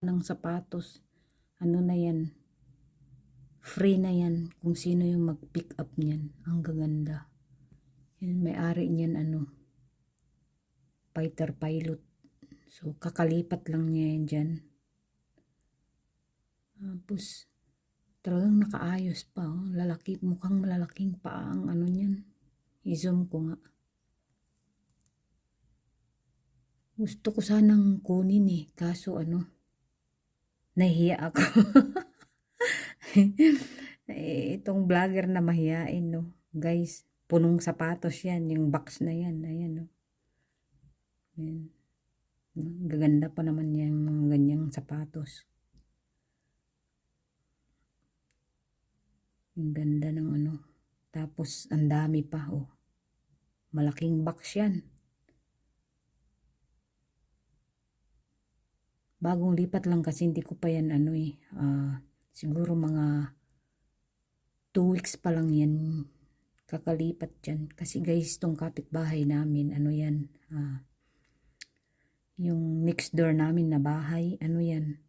ng sapatos. Ano na yan? Free na yan kung sino yung mag-pick up niyan. Ang gaganda. Yan, may-ari niyan ano. Fighter pilot. So, kakalipat lang niya yan dyan. Tapos, talagang nakaayos pa. Oh. Lalaki, mukhang malalaking pa ang ano niyan. I-zoom ko nga. Gusto ko sanang kunin eh. Kaso ano, nahiya ako. eh, itong vlogger na mahiyain, no. Guys, punong sapatos yan. Yung box na yan. Ayan, no. Ayan. Gaganda pa naman yung mga ganyang sapatos. Ang ganda ng ano. Tapos, ang dami pa, oh. Malaking box yan. Bagong lipat lang kasi hindi ko pa yan ano eh. ah, siguro mga 2 weeks pa lang yan kakalipat dyan. Kasi guys, tong kapitbahay namin, ano yan, ah, yung next door namin na bahay, ano yan,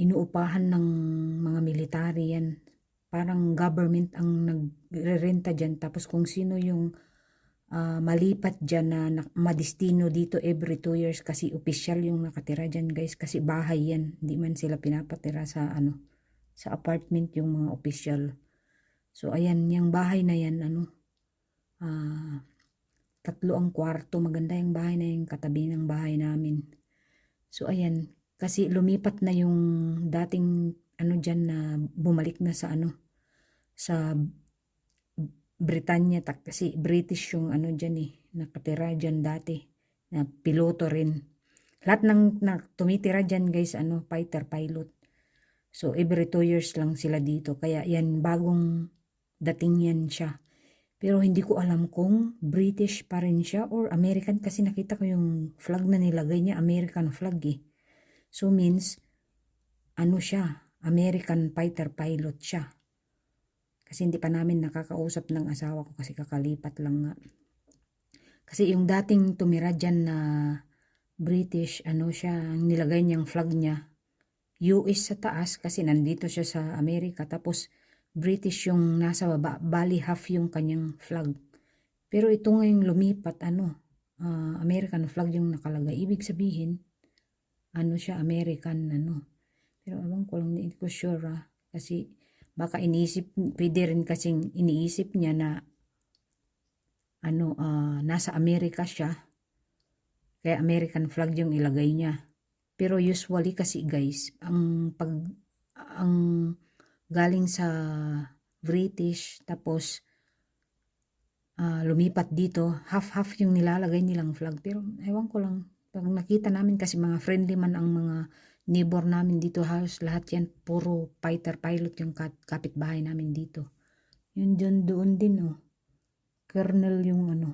inuupahan ng mga military yan. Parang government ang nagre-renta dyan. Tapos kung sino yung ah, malipat dyan na, na madistino dito every two years kasi official yung nakatira dyan guys. Kasi bahay yan. Hindi man sila pinapatira sa ano sa apartment yung mga official. So ayan, yung bahay na yan ano ah tatlo ang kwarto. Maganda yung bahay na yung katabi ng bahay namin. So ayan, kasi lumipat na yung dating ano dyan na bumalik na sa ano sa Britanya tak kasi British yung ano dyan eh nakatira dyan dati na piloto rin. Lahat ng na, tumitira dyan guys ano fighter pilot. So every two years lang sila dito. Kaya yan bagong dating yan siya. Pero hindi ko alam kung British pa rin siya or American kasi nakita ko yung flag na nilagay niya American flag eh. So means, ano siya, American fighter pilot siya. Kasi hindi pa namin nakakausap ng asawa ko kasi kakalipat lang nga. Kasi yung dating tumira dyan na British, ano siya, ang nilagay niyang flag niya, US sa taas kasi nandito siya sa Amerika. Tapos British yung nasa baba, bali half yung kanyang flag. Pero ito ngayong lumipat, ano, ah, American flag yung nakalagay. Ibig sabihin, ano siya, American, ano. Pero abang ko lang, hindi ko sure ah. Kasi baka iniisip, pwede rin kasing iniisip niya na ano, ah, nasa Amerika siya. Kaya American flag yung ilagay niya. Pero usually kasi guys, ang pag ang galing sa British tapos ah, lumipat dito, half-half yung nilalagay nilang flag. Pero ewan ko lang, pag nakita namin kasi mga friendly man ang mga neighbor namin dito halos lahat yan puro fighter pilot yung kapitbahay namin dito. Yun dyan doon din oh. Colonel yung ano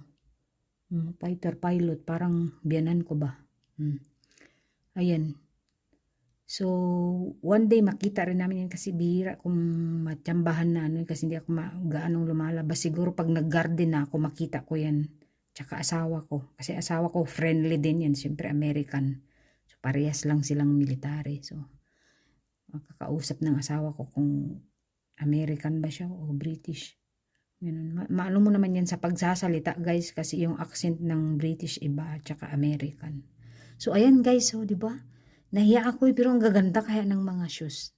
mm, fighter pilot. Parang biyanan ko ba? Mm. ayan. So one day makita rin namin yan kasi bihira kung matsambahan na ano kasi hindi ako gaanong lumalabas. Siguro pag nag-garden na ako makita ko yan. Tsaka asawa ko. Kasi asawa ko friendly din yan, siyempre American. Parehas lang silang military. So makakausap ng asawa ko kung American ba siya o British. Ganun. Ma- maano mo naman yan sa pagsasalita guys kasi yung accent ng British iba at saka American. So ayan guys, so di ba? Nahiya ako pero ang gaganda kaya ng mga shoes.